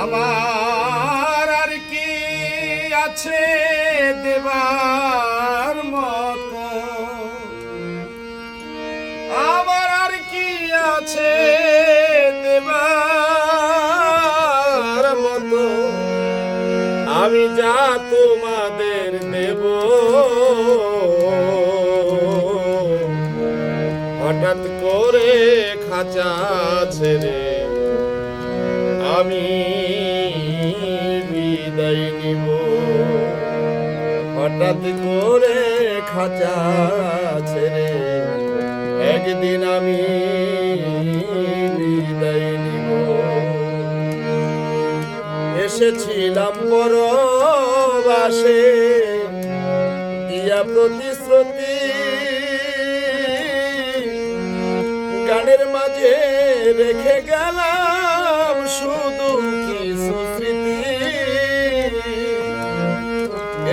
আমার আর কি আছে দেবার মতো? আমার আর কি আছে দেবার মতো? আমি যা তোমাদের দেব। হঠাৎ করে খাঁচা ছেড়ে আমি বিদায় নিব হঠাৎ করে খাঁচা ছেড়ে একদিন আমি বিদায় নিব এসেছিলাম পরবাসে দিয়া প্রতিশ্রুতি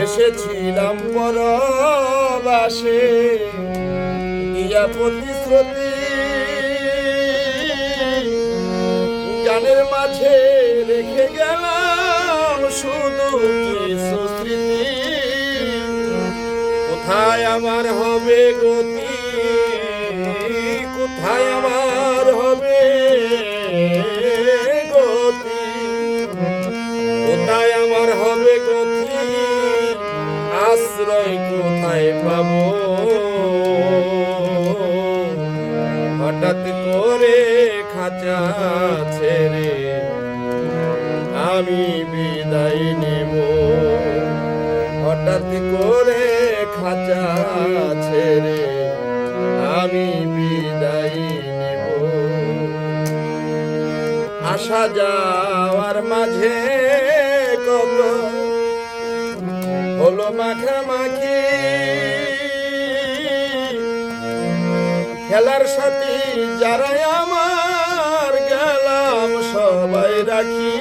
এসেছিলাম পরবাসে দিয়া প্রতিশ্রুতি গানের মাঝে রেখে গেলাম শুধু কিছু স্মৃতি। কোথায় আমার হবে গতি? কোথায় আমার আশ্রয় কোথায় পাবো? হঠাৎ করে খাঁচা ছেড়ে আমি বিদায় নেব। হঠাৎ করে খাঁচা ছেড়ে আমি বিদায় নেব। আসা যাওয়ার মাঝে হলো মাখামাখি খেলার সাথী যারা আমার গেলাম সবাই রাখি।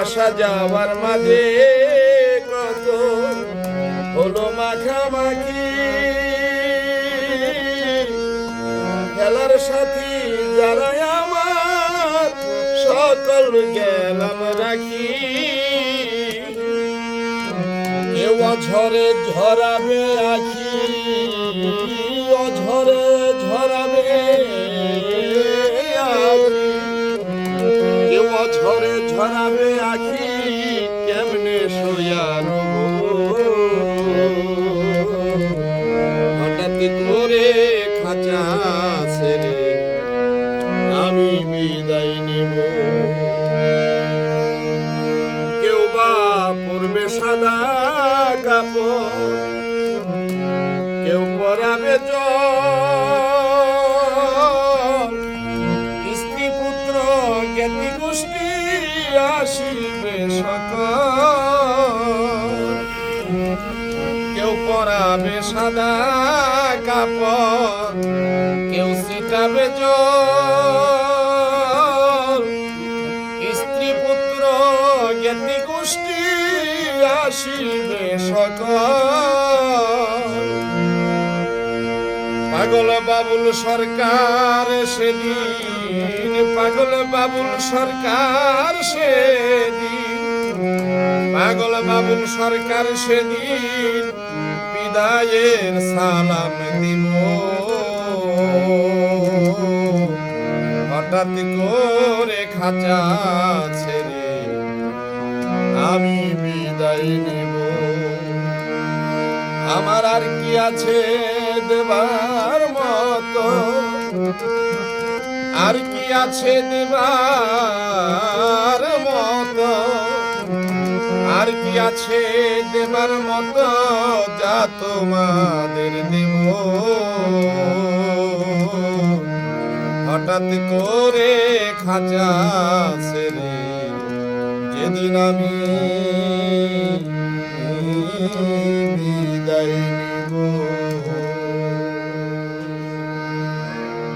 আসা যাওয়ার মাঝে কত হলো মাখামাখি খেলার সাথী যারা আমার, সকল গেলাম রাখি। অঝরে ঝরাবে আখি অঝরে ঝরাবে কেউ অঝরে ঝরাবে আখি, কেমনে শুয়া হঠাৎ করে খাঁচা আমি বিদায় নিব। সাদা কাপড় কেউ পরাবে স্ত্রী পুত্র জ্ঞাতি গোষ্ঠী আসিবে সকল। কেউ পরাবে সাদা কাপড়, কেউ সিটাবে জল। স্ত্রী পুত্র জ্ঞাতি গোষ্ঠী আসিবে সকল। পাগল বাবুল সরকার সেদিন, পাগল বাবুল সরকার সেদিন, পাগল বাবুল সরকার সেদিন বিদায়ের সালাম দিব। হঠাৎ করে খাঁচা ছেড়ে আমি বিদায় নেব। আমার আর কি আছে দেবার মতো? আর কি আছে দেবার মতো? আর কি আছে দেবার মতো যা তোমাদের দেব। হঠাৎ করে খাঁচা ছেড়ে যেদিন আমি বিদায়